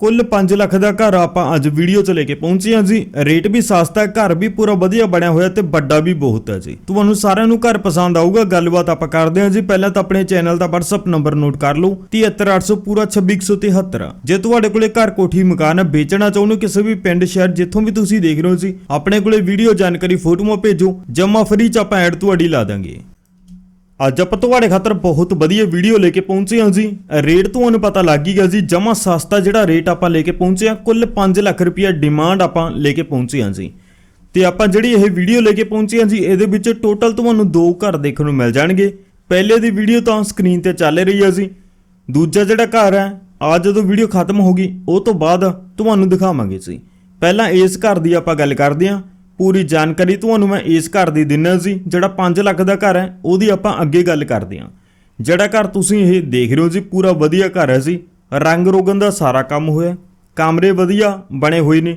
ਕੁੱਲ 5 ਲੱਖ ਦਾ ਘਰ ਆਪਾਂ ਅੱਜ ਵੀਡੀਓ 'ਚ ਲੈ ਕੇ ਪਹੁੰਚੇ ਹਾਂ ਜੀ। ਰੇਟ ਵੀ ਸਸਤਾ ਹੈ ਘਰ ਵੀ ਪੂਰਾ ਵਧੀਆ ਬਣਿਆ ਹੋਇਆ ਤੇ ਵੱਡਾ ਵੀ ਬਹੁਤ ਹੈ ਜੀ। ਤੁਹਾਨੂੰ ਸਾਰਿਆਂ ਨੂੰ ਘਰ ਪਸੰਦ ਆਊਗਾ, ਗੱਲਬਾਤ ਆਪਾਂ ਕਰਦੇ ਹਾਂ ਜੀ। ਪਹਿਲਾਂ ਤਾਂ ਆਪਣੇ ਚੈਨਲ ਦਾ WhatsApp ਨੰਬਰ ਨੋਟ ਕਰ ਲਓ 73800 ਪੂਰਾ 26173 ਜੇ ਤੁਹਾਡੇ ਕੋਲੇ ਘਰ ਕੋਠੀ ਮਕਾਨ ਹੈ, ਵੇਚਣਾ ਚਾਹੁੰਦੇ ਕਿਸੇ ਵੀ ਪਿੰਡ, ਸ਼ਹਿਰ, ਜਿੱਥੋਂ ਵੀ ਤੁਸੀਂ ਦੇਖ ਰਹੇ ਹੋ ਜੀ, ਆਪਣੇ ਕੋਲੇ ਵੀਡੀਓ ਜਾਣਕਾਰੀ, ਫੋਟੋਆਂ ਭੇਜੋ ਜਮਾ ਫਰੀ ਚ ਆਪਾਂ ਐਡ ਤੁਹਾਡੀ ਲਾ ਦਾਂਗੇ। ਅੱਜ ਆਪਾਂ ਤੁਹਾਡੇ ਖਾਤਰ ਬਹੁਤ ਵਧੀਆ ਵੀਡੀਓ ਲੈ ਕੇ ਪਹੁੰਚੇ ਹਾਂ ਜੀ। ਰੇਟ ਤੁਹਾਨੂੰ ਪਤਾ ਲੱਗ ਹੀ ਗਿਆ ਜੀ ਜਮਾ ਸਸਤਾ ਜਿਹੜਾ ਰੇਟ ਆਪਾਂ ਲੈ ਕੇ ਪਹੁੰਚੇ ਹਾਂ, ਕੁੱਲ 5 ਲੱਖ ਰੁਪਇਆ ਡਿਮਾਂਡ ਆਪਾਂ ਲੈ ਕੇ ਪਹੁੰਚੇ ਹਾਂ ਜੀ। ਤੇ ਆਪਾਂ ਜਿਹੜੀ ਇਹ ਵੀਡੀਓ ਲੈ ਕੇ ਪਹੁੰਚੇ ਹਾਂ ਜੀ, ਇਹਦੇ ਵਿੱਚ ਟੋਟਲ ਤੁਹਾਨੂੰ ਦੋ ਘਰ ਦੇਖਣ ਨੂੰ ਮਿਲ ਜਾਣਗੇ। ਪਹਿਲੇ ਦੀ ਵੀਡੀਓ ਤਾਂ ਸਕਰੀਨ ਤੇ ਚੱਲ ਰਹੀ ਹੈ ਜੀ। ਦੂਜਾ ਜਿਹੜਾ ਘਰ ਹੈ ਆ ਜਦੋਂ ਵੀਡੀਓ ਖਤਮ ਹੋ ਗਈ, ਉਹ ਤੋਂ ਬਾਅਦ ਤੁਹਾਨੂੰ ਦਿਖਾਵਾਂਗੇ ਜੀ। ਪਹਿਲਾਂ ਇਸ ਘਰ ਦੀ ਆਪਾਂ ਗੱਲ ਕਰਦੇ ਹਾਂ। ਪੂਰੀ ਜਾਣਕਾਰੀ ਤੁਹਾਨੂੰ ਮੈਂ ਇਸ ਘਰ ਦੀ ਦਿੰਨਾ ਸੀ, ਜਿਹੜਾ 5 ਲੱਖ ਦਾ ਘਰ ਹੈ, ਉਹਦੀ ਆਪਾਂ ਅੱਗੇ ਗੱਲ ਕਰਦੇ ਹਾਂ। ਜਿਹੜਾ ਘਰ ਤੁਸੀਂ ਇਹ ਦੇਖ ਰਹੇ ਹੋ ਜੀ, ਪੂਰਾ ਵਧੀਆ ਘਰ ਹੈ ਜੀ। ਰੰਗ ਰੋਗਨ ਦਾ ਸਾਰਾ ਕੰਮ ਹੋਇਆ, ਕਮਰੇ ਵਧੀਆ ਬਣੇ ਹੋਏ ਨੇ,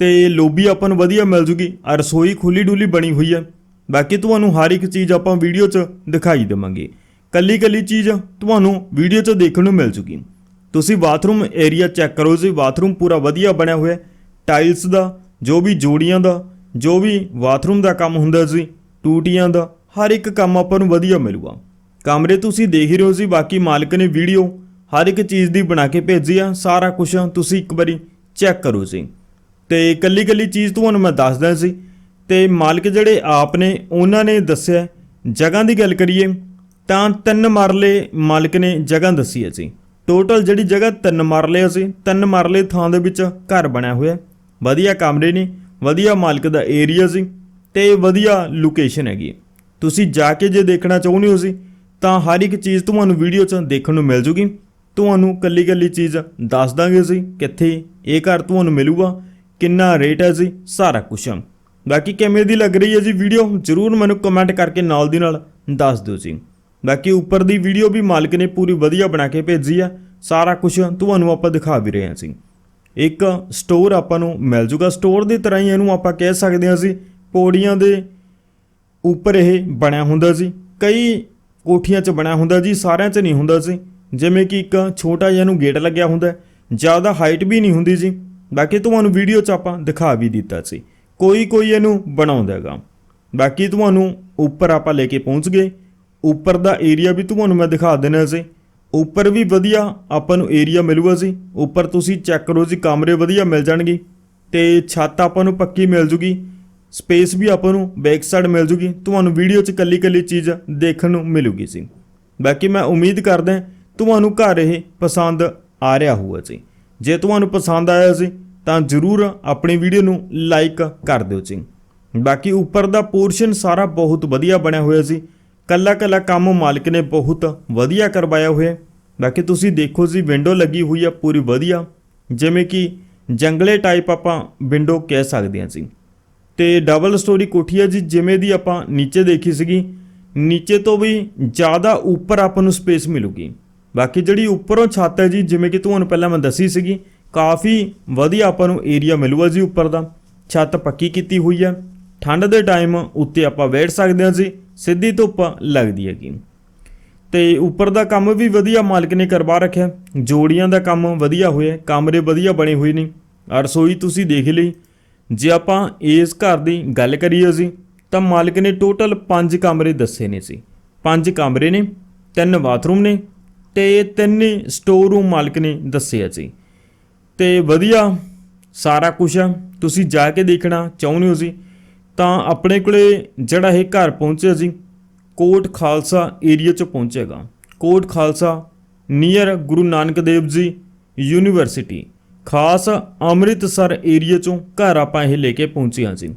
ਤੇ ਲੋਬੀ ਆਪਾਂ ਨੂੰ ਵਧੀਆ ਮਿਲ ਜੂਗੀ ਰਸੋਈ ਖੁੱਲੀ ਡੁੱਲੀ ਬਣੀ ਹੋਈ ਹੈ। ਬਾਕੀ ਤੁਹਾਨੂੰ ਹਰ ਇੱਕ ਚੀਜ਼ ਆਪਾਂ ਵੀਡੀਓ 'ਚ ਦਿਖਾਈ ਦੇਵਾਂਗੇ। ਕੱਲੀ ਕੱਲੀ ਚੀਜ਼ ਤੁਹਾਨੂੰ ਵੀਡੀਓ 'ਚ ਦੇਖਣ ਨੂੰ ਮਿਲ ਜੂਗੀ। ਤੁਸੀਂ ਬਾਥਰੂਮ ਏਰੀਆ ਚੈੱਕ ਕਰੋ ਜੀ, ਬਾਥਰੂਮ ਪੂਰਾ ਵਧੀਆ ਬਣਿਆ ਹੋਇਆ ਟਾਈਲਸ ਦਾ, ਜੋ ਵੀ ਜੋੜੀਆਂ ਦਾ ਜੋ ਵੀ ਬਾਥਰੂਮ ਦਾ ਕੰਮ ਹੁੰਦਾ ਸੀ, ਟੂਟੀਆਂ ਦਾ, ਹਰ ਇੱਕ ਕੰਮ ਆਪਾਂ ਨੂੰ ਵਧੀਆ ਮਿਲੂਗਾ। ਕਮਰੇ ਤੁਸੀਂ ਦੇਖ ਹੀ ਰਹੇ ਹੋ ਸੀ ਬਾਕੀ ਮਾਲਕ ਨੇ ਵੀਡੀਓ ਹਰ ਇੱਕ ਚੀਜ਼ ਦੀ ਬਣਾ ਕੇ ਭੇਜੀ ਆ, ਸਾਰਾ ਕੁਝ ਤੁਸੀਂ ਇੱਕ ਵਾਰੀ ਚੈੱਕ ਕਰੋ ਜੀ। ਤੇ ਕੱਲੀ ਕੱਲੀ ਚੀਜ਼ ਤੁਹਾਨੂੰ ਮੈਂ ਦੱਸਦਾ ਸੀ ਤੇ ਮਾਲਕ ਜਿਹੜੇ ਆਪ ਨੇ, ਉਹਨਾਂ ਨੇ ਦੱਸਿਆ, ਜਗ੍ਹਾ ਦੀ ਗੱਲ ਕਰੀਏ, ਤਾਂ ਤਿੰਨ ਮਰਲੇ ਮਾਲਕ ਨੇ ਜਗ੍ਹਾ ਦੱਸੀ ਹੈ ਜੀ। ਟੋਟਲ ਜਿਹੜੀ ਜਗ੍ਹਾ ਤਿੰਨ ਮਰਲੇ ਸੀ ਤਿੰਨ ਮਰਲੇ ਥਾਂ ਦੇ ਵਿੱਚ ਘਰ ਬਣਿਆ ਹੋਇਆ, ਵਧੀਆ ਕਮਰੇ ਨੇ ਵਧੀਆ ਮਾਲਕ ਦਾ ਏਰੀਆ ਸੀ ਤੇ ਵਧੀਆ ਲੋਕੇਸ਼ਨ ਹੈਗੀ ਤੁਸੀਂ ਜਾ ਕੇ ਜੇ ਦੇਖਣਾ ਚਾਹੁੰਦੇ ਹੋ ਸੀ, ਤਾਂ ਹਰ ਇੱਕ ਚੀਜ਼ ਤੁਹਾਨੂੰ ਵੀਡੀਓ 'ਚ ਦੇਖਣ ਨੂੰ ਮਿਲ ਜੂਗੀ। ਤੁਹਾਨੂੰ ਕੱਲੀ ਕੱਲੀ ਚੀਜ਼ ਦੱਸ ਦਾਂਗੇ ਅਸੀਂ ਕਿੱਥੇ ਇਹ ਘਰ ਤੁਹਾਨੂੰ ਮਿਲੂਗਾ, ਕਿੰਨਾ ਰੇਟ ਹੈ ਜੀ, ਸਾਰਾ ਕੁਝ ਬਾਕੀ ਕਿਵੇਂ ਦੀ ਲੱਗ ਰਹੀ ਹੈ ਜੀ ਵੀਡੀਓ ਜਰੂਰ ਮੈਨੂੰ ਕਮੈਂਟ ਕਰਕੇ ਨਾਲ ਦੀ ਨਾਲ ਦੱਸ ਦਿਓ ਜੀ। ਬਾਕੀ ਉੱਪਰ ਦੀ ਵੀਡੀਓ ਵੀ ਮਾਲਕ ਨੇ ਪੂਰੀ ਵਧੀਆ ਬਣਾ ਕੇ ਭੇਜੀ ਆ ਸਾਰਾ ਕੁਝ ਤੁਹਾਨੂੰ ਆਪਾਂ ਦਿਖਾ ਵੀ ਰਹੇ ਹਾਂ ਜੀ। ਇੱਕ ਸਟੋਰ ਆਪਾਂ ਨੂੰ ਮਿਲ ਜੂਗਾ। ਸਟੋਰ ਦੀ ਤਰ੍ਹਾਂ ਹੀ ਇਹਨੂੰ ਆਪਾਂ ਕਹਿ ਸਕਦੇ ਹਾਂ ਸੀ ਪੌੜੀਆਂ ਦੇ ਉੱਪਰ ਇਹ ਬਣਿਆ ਹੁੰਦਾ ਸੀ ਕਈ ਕੋਠੀਆਂ 'ਚ ਬਣਿਆ ਹੁੰਦਾ ਜੀ, ਸਾਰਿਆਂ 'ਚ ਨਹੀਂ ਹੁੰਦਾ ਸੀ ਜਿਵੇਂ ਕਿ ਇੱਕ ਛੋਟਾ ਜਿਹਾ ਨੂੰ ਗੇਟ ਲੱਗਿਆ ਹੁੰਦਾ ਜ਼ਿਆਦਾ ਹਾਈਟ ਵੀ ਨਹੀਂ ਹੁੰਦੀ ਜੀ। ਬਾਕੀ ਤੁਹਾਨੂੰ ਵੀਡੀਓ 'ਚ ਆਪਾਂ ਦਿਖਾ ਵੀ ਦਿੱਤਾ ਸੀ। ਕੋਈ ਕੋਈ ਇਹਨੂੰ ਬਣਾਉਂਦਾ ਹੈਗਾ। ਬਾਕੀ ਤੁਹਾਨੂੰ ਉੱਪਰ ਆਪਾਂ ਲੈ ਕੇ ਪਹੁੰਚ ਗਏ। ਉੱਪਰ ਦਾ ਏਰੀਆ ਵੀ ਤੁਹਾਨੂੰ ਮੈਂ ਦਿਖਾ ਦੇਣਾ ਸੀ ਉੱਪਰ ਵੀ ਵਧੀਆ ਆਪਾਂ ਨੂੰ ਏਰੀਆ ਮਿਲੂਗਾ ਜੀ। ਉੱਪਰ ਤੁਸੀਂ ਚੈੱਕ ਕਰੋ ਜੀ, ਕਮਰੇ ਵਧੀਆ ਮਿਲ ਜਾਣਗੇ। ਤੇ ਛੱਤ ਆਪਾਂ ਨੂੰ ਪੱਕੀ ਮਿਲ ਜੂਗੀ। ਸਪੇਸ ਵੀ ਆਪਾਂ ਨੂੰ ਬੈਕ ਸਾਈਡ ਮਿਲ ਜੂਗੀ। ਤੁਹਾਨੂੰ ਵੀਡੀਓ 'ਚ ਕੱਲੀ ਕੱਲੀ ਚੀਜ਼ ਦੇਖਣ ਨੂੰ ਮਿਲੂਗੀ ਸੀ ਬਾਕੀ ਮੈਂ ਉਮੀਦ ਕਰਦਾ ਤੁਹਾਨੂੰ ਘਰ ਇਹ ਪਸੰਦ ਆ ਰਿਹਾ ਹੋਊਗਾ ਜੀ। ਜੇ ਤੁਹਾਨੂੰ ਪਸੰਦ ਆਇਆ ਸੀ ਤਾਂ ਜਰੂਰ ਆਪਣੀ ਵੀਡੀਓ ਨੂੰ ਲਾਈਕ ਕਰ ਦਿਓ ਜੀ। ਬਾਕੀ ਉੱਪਰ ਦਾ ਪੋਰਸ਼ਨ ਸਾਰਾ ਬਹੁਤ ਵਧੀਆ ਬਣਿਆ ਹੋਇਆ ਸੀ ਕੱਲਾ ਕੱਲਾ ਕੰਮ ਮਾਲਕ ਨੇ ਬਹੁਤ ਵਧੀਆ ਕਰਵਾਇਆ ਹੋਇਆ ਬਾਕੀ ਤੁਸੀਂ ਦੇਖੋ ਜੀ ਵਿੰਡੋ ਲੱਗੀ ਹੋਈ ਆ ਪੂਰੀ ਵਧੀਆ। ਜਿਵੇਂ ਕਿ ਜੰਗਲੇ ਟਾਈਪ ਆਪਾਂ ਵਿੰਡੋ ਕਹਿ ਸਕਦੇ ਹਾਂ ਜੀ। ਤੇ ਡਬਲ ਸਟੋਰੀ ਕੋਠੀ ਹੈ ਜੀ, ਜਿਵੇਂ ਦੀ ਆਪਾਂ ਨੀਚੇ ਦੇਖੀ ਸੀਗੀ। ਨੀਚੇ ਤੋਂ ਵੀ ਜ਼ਿਆਦਾ ਉੱਪਰ ਆਪਾਂ ਨੂੰ ਸਪੇਸ ਮਿਲੂਗੀ। ਬਾਕੀ ਜਿਹੜੀ ਉੱਪਰੋਂ ਛੱਤ ਹੈ ਜੀ, ਜਿਵੇਂ ਕਿ ਤੁਹਾਨੂੰ ਪਹਿਲਾਂ ਮੈਂ ਦੱਸੀ ਸੀਗੀ, ਕਾਫੀ ਵਧੀਆ ਆਪਾਂ ਨੂੰ ਏਰੀਆ ਮਿਲੂਗਾ ਜੀ ਉੱਪਰ ਦਾ। ਛੱਤ ਪੱਕੀ ਕੀਤੀ ਹੋਈ ਹੈ ਠੰਡ ਦੇ ਟਾਈਮ ਉੱਤੇ ਆਪਾਂ ਬੈਠ ਸਕਦੇ ਹਾਂ ਜੀ, ਸਿੱਧੀ ਧੁੱਪ ਲੱਗਦੀ ਹੈਗੀ। ਤੇ ਉੱਪਰ ਦਾ ਕੰਮ ਵੀ ਵਧੀਆ ਮਾਲਕ ਨੇ ਕਰਵਾ ਰੱਖਿਆ। ਜੋੜੀਆਂ ਦਾ ਕੰਮ ਵਧੀਆ ਹੋਇਆ, ਕਮਰੇ ਵਧੀਆ ਬਣੇ ਹੋਏ ਨੇ। ਰਸੋਈ ਤੁਸੀਂ ਦੇਖ ਲਈ। ਜੇ ਆਪਾਂ ਇਸ ਘਰ ਦੀ ਗੱਲ ਕਰੀਏ ਅਸੀਂ ਤਾਂ ਮਾਲਕ ਨੇ ਟੋਟਲ 5 ਕਮਰੇ ਦੱਸੇ ਨੇ ਸੀ 5 ਕਮਰੇ ਨੇ, ਤਿੰਨ ਬਾਥਰੂਮ ਨੇ ਤੇ ਤਿੰਨ ਸਟੋਰ ਰੂਮ ਮਾਲਕ ਨੇ ਦੱਸਿਆ ਸੀ ਤੇ ਵਧੀਆ ਸਾਰਾ ਕੁਝ ਆ। ਤੁਸੀਂ ਜਾ ਕੇ ਦੇਖਣਾ ਚਾਹੁੰਦੇ ਹੋ ਜੀ। ਤਾਂ ਆਪਣੇ ਕੋਲੇ ਜਿਹੜਾ ਇਹ ਘਰ ਪਹੁੰਚਿਆ ਜੀ ਕੋਟ ਖਾਲਸਾ ਏਰੀਆ 'ਚ ਪਹੁੰਚੇਗਾ। ਕੋਟ ਖਾਲਸਾ ਨੀਅਰ ਗੁਰੂ ਨਾਨਕ ਦੇਵ ਜੀ ਯੂਨੀਵਰਸਿਟੀ ਖਾਸ ਅੰਮ੍ਰਿਤਸਰ ਏਰੀਆ 'ਚੋਂ ਘਰ ਆਪਾਂ ਇਹ ਲੈ ਕੇ ਪਹੁੰਚੇ ਹਾਂ ਜੀ।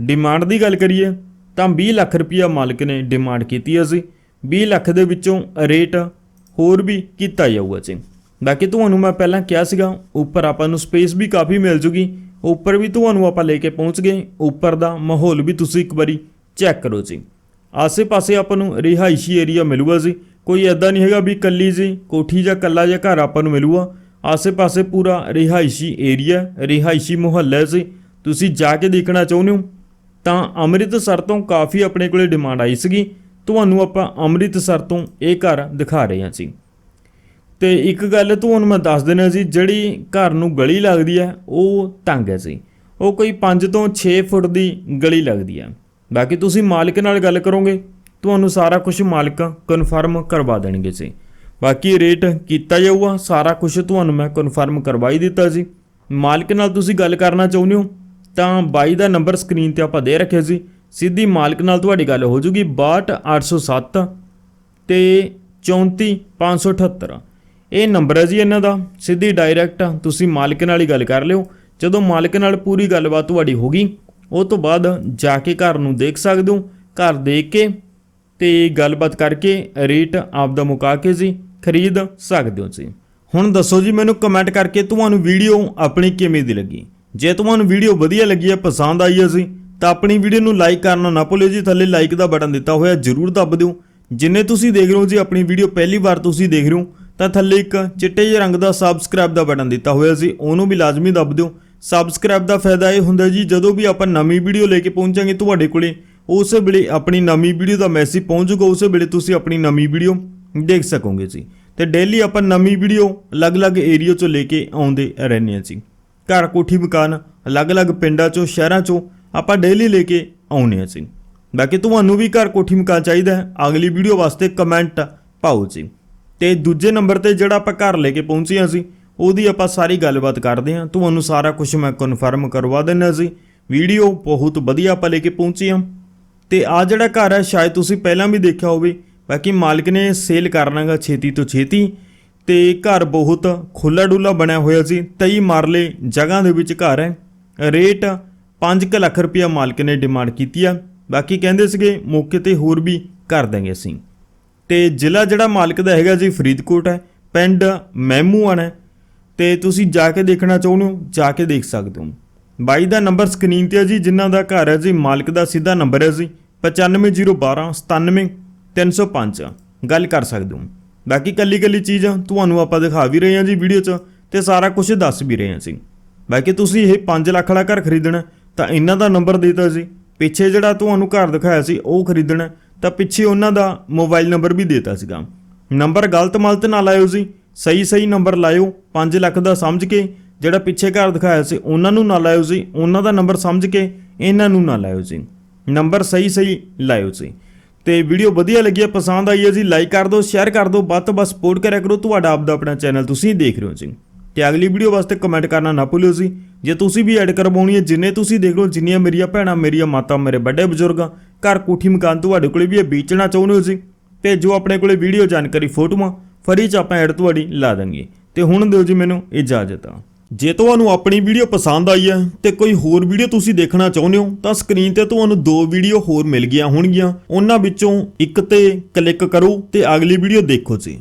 ਡਿਮਾਂਡ ਦੀ ਗੱਲ ਕਰੀਏ, ਤਾਂ 20 ਲੱਖ ਰੁਪਇਆ ਮਾਲਕ ਨੇ ਡਿਮਾਂਡ ਕੀਤੀ ਹੈ ਜੀ। 20 ਲੱਖ ਦੇ ਵਿੱਚੋਂ ਰੇਟ ਹੋਰ ਵੀ ਕੀਤਾ ਜਾਊਗਾ ਜੀ। ਬਾਕੀ ਤੁਹਾਨੂੰ ਮੈਂ ਪਹਿਲਾਂ ਕਿਹਾ ਸੀਗਾ, ਉੱਪਰ ਆਪਾਂ ਨੂੰ ਸਪੇਸ ਵੀ ਕਾਫੀ ਮਿਲ ਜੂਗੀ। ਉੱਪਰ ਵੀ ਤੁਹਾਨੂੰ ਆਪਾਂ ਲੈ ਕੇ ਪਹੁੰਚ ਗਏ, ਉੱਪਰ ਦਾ ਮਾਹੌਲ ਵੀ ਤੁਸੀਂ ਇੱਕ ਵਾਰੀ ਚੈੱਕ ਕਰੋ ਜੀ। ਆਸੇ-ਪਾਸੇ ਆਪਾਂ ਨੂੰ ਰਿਹਾਇਸ਼ੀ ਏਰੀਆ ਮਿਲੂਗਾ ਜੀ। ਕੋਈ ਐਦਾਂ ਨਹੀਂ ਹੈਗਾ ਵੀ ਕੱਲੀ ਜੀ, ਕੋਠੀ ਜਾਂ ਕੱਲਾ ਜਿਹਾ ਘਰ ਆਪਾਂ ਨੂੰ ਮਿਲੂਗਾ। ਆਸੇ-ਪਾਸੇ ਪੂਰਾ ਰਿਹਾਇਸ਼ੀ ਏਰੀਆ ਰਿਹਾਇਸ਼ੀ ਮੁਹੱਲਾ ਹੈ ਜੀ। ਤੁਸੀਂ ਜਾ ਕੇ ਦੇਖਣਾ ਚਾਹੁੰਦੇ ਹੋ, ਤਾਂ ਅੰਮ੍ਰਿਤਸਰ ਤੋਂ ਕਾਫੀ ਆਪਣੇ ਕੋਲੇ ਡਿਮਾਂਡ ਆਈ ਸੀਗੀ। ਤੁਹਾਨੂੰ ਆਪਾਂ ਅੰਮ੍ਰਿਤਸਰ ਤੋਂ ਇਹ ਘਰ ਦਿਖਾ ਰਹੇ ਹਾਂ ਜੀ। ਤੇ ਇੱਕ ਗੱਲ ਤੁਹਾਨੂੰ ਮੈਂ ਦੱਸ ਦੇਣਾ ਜੀ ਜਿਹੜੀ ਘਰ ਨੂੰ ਗਲੀ ਲੱਗਦੀ ਹੈ, ਉਹ ਤੰਗ ਹੈ ਜੀ ਉਹ ਕੋਈ 5 ਤੋਂ 6 ਫੁੱਟ ਦੀ ਗਲੀ ਲੱਗਦੀ ਹੈ। ਬਾਕੀ ਤੁਸੀਂ ਮਾਲਕ ਨਾਲ ਗੱਲ ਕਰੋਗੇ, ਤੁਹਾਨੂੰ ਸਾਰਾ ਕੁਝ ਮਾਲਕ ਕਨਫਰਮ ਕਰਵਾ ਦੇਣਗੇ ਸੀ ਬਾਕੀ ਰੇਟ ਕੀਤਾ ਜਾਊਗਾ, ਸਾਰਾ ਕੁਝ ਤੁਹਾਨੂੰ ਮੈਂ ਕਨਫਰਮ ਕਰਵਾ ਹੀ ਦਿੱਤਾ ਜੀ ਮਾਲਕ ਨਾਲ ਤੁਸੀਂ ਗੱਲ ਕਰਨਾ ਚਾਹੁੰਦੇ ਹੋ, ਤਾਂ ਬਾਈ ਦਾ ਨੰਬਰ ਸਕਰੀਨ ਤੇ ਆਪਾਂ ਦੇ ਰੱਖਿਆ ਸੀ। ਸਿੱਧੀ ਮਾਲਕ ਨਾਲ ਤੁਹਾਡੀ ਗੱਲ ਹੋ ਜੂਗੀ 62807 ਤੇ 34578 ਇਹ ਨੰਬਰ ਹੈ ਜੀ ਇਹਨਾਂ ਦਾ, ਸਿੱਧੀ ਡਾਇਰੈਕਟ ਤੁਸੀਂ ਮਾਲਕ ਨਾਲ ਹੀ ਗੱਲ ਕਰ ਲਿਓ। ਜਦੋਂ ਮਾਲਕ ਨਾਲ ਪੂਰੀ ਗੱਲਬਾਤ ਤੁਹਾਡੀ ਹੋ ਗਈ, ਉਹ ਤੋਂ ਬਾਅਦ ਜਾ ਕੇ ਘਰ ਨੂੰ ਦੇਖ ਸਕਦੇ ਹੋ। ਘਰ ਦੇਖ ਕੇ ਤੇ ਗੱਲਬਾਤ ਕਰਕੇ ਰੇਟ ਆਪ ਦਾ ਮੁਕਾ ਕੇ ਜੀ ਖਰੀਦ ਸਕਦੇ ਹੋ ਜੀ। ਹੁਣ ਦੱਸੋ ਜੀ, ਮੈਨੂੰ ਕਮੈਂਟ ਕਰਕੇ ਤੁਹਾਨੂੰ ਵੀਡੀਓ ਆਪਣੀ ਕਿਵੇਂ ਦੀ ਲੱਗੀ? ਜੇ ਤੁਹਾਨੂੰ ਵੀਡੀਓ ਵਧੀਆ ਲੱਗੀ ਹੈ, ਪਸੰਦ ਆਈ ਹੈ ਜੀ, ਤਾਂ ਆਪਣੀ ਵੀਡੀਓ ਨੂੰ ਲਾਈਕ ਕਰਨਾ ਨਾ ਭੁੱਲਿਓ ਜੀ। ਥੱਲੇ ਲਾਈਕ ਦਾ ਬਟਨ ਦਿੱਤਾ ਹੋਇਆ ਜਰੂਰ ਦੱਬ ਦਿਓ। ਜਿੰਨੇ ਤੁਸੀਂ ਦੇਖ ਰਹੇ ਹੋ ਜੀ, ਆਪਣੀ ਵੀਡੀਓ ਪਹਿਲੀ ਵਾਰ ਤੁਸੀਂ ਦੇਖ ਰਹੇ ਹੋ ਤਾਂ ਥੱਲੇ ਇੱਕ ਚਿੱਟੇ ਜਿਹੇ ਰੰਗ ਦਾ ਸਬਸਕ੍ਰਾਈਬ ਦਾ ਬਟਨ ਦਿੱਤਾ ਹੋਇਆ ਸੀ, ਉਹਨੂੰ ਵੀ ਲਾਜ਼ਮੀ ਦੱਬ ਦਿਓ। ਸਬਸਕ੍ਰਾਈਬ ਦਾ ਫਾਇਦਾ ਇਹ ਹੁੰਦਾ ਜੀ, ਜਦੋਂ ਵੀ ਆਪਾਂ ਨਵੀਂ ਵੀਡੀਓ ਲੈ ਕੇ ਪਹੁੰਚਾਂਗੇ ਤੁਹਾਡੇ ਕੋਲੇ, ਉਸੇ ਵੇਲੇ ਆਪਣੀ ਨਵੀਂ ਵੀਡੀਓ ਦਾ ਮੈਸੇਜ ਪਹੁੰਚੂਗਾ ਉਸੇ ਵੇਲੇ ਤੁਸੀਂ ਆਪਣੀ ਨਵੀਂ ਵੀਡੀਓ ਦੇਖ ਸਕੋਗੇ ਜੀ। ਤੇ ਡੇਲੀ ਆਪਾਂ ਨਵੀਂ ਵੀਡੀਓ ਅਲੱਗ-ਅਲੱਗ ਏਰੀਆ ਚੋਂ ਲੈ ਕੇ ਆਉਂਦੇ ਰਹਿੰਦੇ ਹਾਂ ਜੀ। ਘਰ ਕੋਠੀ ਮਕਾਨ, ਅਲੱਗ-ਅਲੱਗ ਪਿੰਡਾਂ ਚੋਂ, ਸ਼ਹਿਰਾਂ ਚੋਂ ਆਪਾਂ ਡੇਲੀ ਲੈ ਕੇ ਆਉਂਦੇ ਹਾਂ ਜੀ। ਬਾਕੀ ਤੁਹਾਨੂੰ ਵੀ ਘਰ ਕੋਠੀ ਮਕਾਨ ਚਾਹੀਦਾ ਹੈ। ਅਗਲੀ ਵੀਡੀਓ ਵਾਸਤੇ ਕਮੈਂਟ ਪਾਓ ਜੀ। ਤੇ ਦੂਜੇ ਨੰਬਰ ਤੇ ਜਿਹੜਾ ਆਪਾਂ ਘਰ ਲੈ ਕੇ ਪਹੁੰਚੇ ਸੀ ਉਹਦੀ ਆਪਾਂ ਸਾਰੀ ਗੱਲਬਾਤ ਕਰਦੇ ਹਾਂ। ਤੁਹਾਨੂੰ ਸਾਰਾ ਕੁਝ ਮੈਂ ਕਨਫਰਮ ਕਰਵਾ ਦਿੰਦਾ ਸੀ। ਵੀਡੀਓ ਬਹੁਤ ਵਧੀਆ ਆਪਾਂ ਲੈ ਕੇ ਪਹੁੰਚੇ ਹਾਂ। ਤੇ ਆ ਜਿਹੜਾ ਘਰ ਹੈ, ਸ਼ਾਇਦ ਤੁਸੀਂ ਪਹਿਲਾਂ ਵੀ ਦੇਖਿਆ ਹੋਵੇ, ਬਾਕੀ ਮਾਲਕ ਨੇ ਸੇਲ ਕਰਨਾਗਾ ਛੇਤੀ ਤੋਂ ਛੇਤੀ। ਤੇ ਘਰ ਬਹੁਤ ਖੁੱਲਾ ਡੁੱਲਾ ਬਣਿਆ ਹੋਇਆ ਸੀ। 23 ਮਾਰਲੇ ਜਗ੍ਹਾ ਦੇ ਵਿੱਚ ਘਰ ਹੈ। ਰੇਟ 5 ਲੱਖ ਰੁਪਇਆ ਮਾਲਕ ਨੇ ਡਿਮਾਂਡ ਕੀਤੀ ਆ। ਬਾਕੀ ਕਹਿੰਦੇ ਸੀਗੇ, ਮੌਕੇ ਤੇ ਹੋਰ ਵੀ ਕਰ ਦਾਂਗੇ ਅਸੀਂ। ਤੇ ਜ਼ਿਲ੍ਹਾ ਜਿਹੜਾ ਮਾਲਕ ਦਾ ਹੈਗਾ ਜੀ ਫਰੀਦਕੋਟ ਹੈ, ਪਿੰਡ ਮਹਿਮੂਆਨ ਹੈ। ਤੇ ਤੁਸੀਂ ਜਾ ਕੇ ਦੇਖਣਾ ਚਾਹੁੰਦੇ ਹੋ, ਜਾ ਕੇ ਦੇਖ ਸਕਦੇ ਹੋ। ਬਾਈ ਦਾ ਨੰਬਰ ਸਕਰੀਨ ਤੇ ਹੈ ਜੀ, ਜਿਨ੍ਹਾਂ ਦਾ ਘਰ ਹੈ ਜੀ, ਮਾਲਕ ਦਾ ਸਿੱਧਾ ਨੰਬਰ ਹੈ ਜੀ 950129 305 ਗੱਲ ਕਰ ਸਕਦੇ ਹੋ। ਬਾਕੀ ਕੱਲੀ ਕੱਲੀ ਚੀਜ਼ ਤੁਹਾਨੂੰ ਆਪਾਂ ਦਿਖਾ ਵੀ ਰਹੇ ਹਾਂ ਜੀ ਵੀਡੀਓ 'ਚ, ਤੇ ਸਾਰਾ ਕੁਝ ਦੱਸ ਵੀ ਰਹੇ ਹਾਂ ਜੀ। ਬਾਕੀ ਤੁਸੀਂ ਇਹ 5 ਲੱਖ ਵਾਲਾ ਘਰ ਖਰੀਦਣਾ, ਤਾਂ ਇਹਨਾਂ ਦਾ ਨੰਬਰ ਦਿੱਤਾ ਸੀ ਪਿੱਛੇ ਜਿਹੜਾ ਤੁਹਾਨੂੰ ਘਰ ਦਿਖਾਇਆ ਸੀ, ਉਹ ਖਰੀਦਣਾ ਤਾਂ ਪਿੱਛੇ ਉਹਨਾਂ ਦਾ ਮੋਬਾਈਲ ਨੰਬਰ ਵੀ ਦੇਤਾ ਸੀਗਾ। ਨੰਬਰ ਗਲਤ ਮਲਤ ਨਾ ਲਾਇਓ ਜੀ। ਸਹੀ ਸਹੀ ਨੰਬਰ ਲਾਇਓ। 5 ਲੱਖ ਦਾ ਸਮਝ ਕੇ ਜਿਹੜਾ ਪਿੱਛੇ ਘਰ ਦਿਖਾਇਆ ਸੀ, ਉਹਨਾਂ ਨੂੰ ਨਾ ਲਾਇਓ ਜੀ। ਉਹਨਾਂ ਦਾ ਨੰਬਰ ਸਮਝ ਕੇ ਇਹਨਾਂ ਨੂੰ ਨਾ ਲਾਇਓ ਜੀ। ਨੰਬਰ ਸਹੀ ਸਹੀ ਲਾਇਓ ਜੀ। ਤੇ ਵੀਡੀਓ ਵਧੀਆ ਲੱਗੀ ਹੈ ਪਸੰਦ ਆਈ ਹੈ ਜੀ, ਲਾਈਕ ਕਰ ਦਿਓ, ਸ਼ੇਅਰ ਕਰ ਦਿਓ, ਵੱਧ ਤੋਂ ਵੱਧ ਸਪੋਰਟ ਕਰਿਆ ਕਰੋ ਤੁਹਾਡਾ ਆਪਦਾ ਆਪਣਾ ਚੈਨਲ ਤੁਸੀਂ ਦੇਖ ਰਹੇ ਹੋ ਜੀ। ਤੇ ਅਗਲੀ ਵੀਡੀਓ ਵਾਸਤੇ ਕਮੈਂਟ ਕਰਨਾ ਨਾ ਭੁੱਲਿਓ ਜੀ। ਜੇ ਤੁਸੀਂ ਵੀ ਐਡ ਕਰਵਾਉਣੀ ਹੈ, ਜਿੰਨੇ ਤੁਸੀਂ ਦੇਖ ਲਓ ਜਿੰਨੀਆਂ ਮੇਰੀਆਂ ਭੈਣਾਂ, ਮੇਰੀਆਂ ਮਾਤਾ, ਮੇਰੇ ਵੱਡੇ ਬਜ਼ੁਰਗਾਂ ਘਰ ਕੋਠੀ ਮਕਾਨ ਤੁਹਾਡੇ ਕੋਲੇ ਵੀ ਇਹ ਵੇਚਣਾ ਚਾਹੁੰਦੇ ਹੋ ਜੀ ਭੇਜੋ ਆਪਣੇ ਕੋਲੇ ਵੀਡੀਓ ਜਾਣਕਾਰੀ ਫੋਟੋਆਂ, ਫਰੀ ਚ ਆਪਾਂ ਐਡ ਤੁਹਾਡੀ ਲਾ ਦਾਂਗੇ ਤੇ ਹੁਣ ਦਿਓ ਜੀ ਮੈਨੂੰ ਇਜਾਜ਼ਤ ਆ। ਜੇ ਤੁਹਾਨੂੰ ਆਪਣੀ ਵੀਡੀਓ ਪਸੰਦ ਆਈ ਹੈ ਤੇ ਕੋਈ ਹੋਰ ਵੀਡੀਓ ਤੁਸੀਂ ਦੇਖਣਾ ਚਾਹੁੰਦੇ ਹੋ, ਤਾਂ ਸਕਰੀਨ ਤੇ ਤੁਹਾਨੂੰ ਦੋ ਵੀਡੀਓ ਹੋਰ ਮਿਲ ਗਈਆਂ ਹੋਣਗੀਆਂ। ਉਹਨਾਂ ਵਿੱਚੋਂ ਇੱਕ ਤੇ ਕਲਿੱਕ ਕਰੋ ਤੇ ਅਗਲੀ ਵੀਡੀਓ ਦੇਖੋ ਜੀ।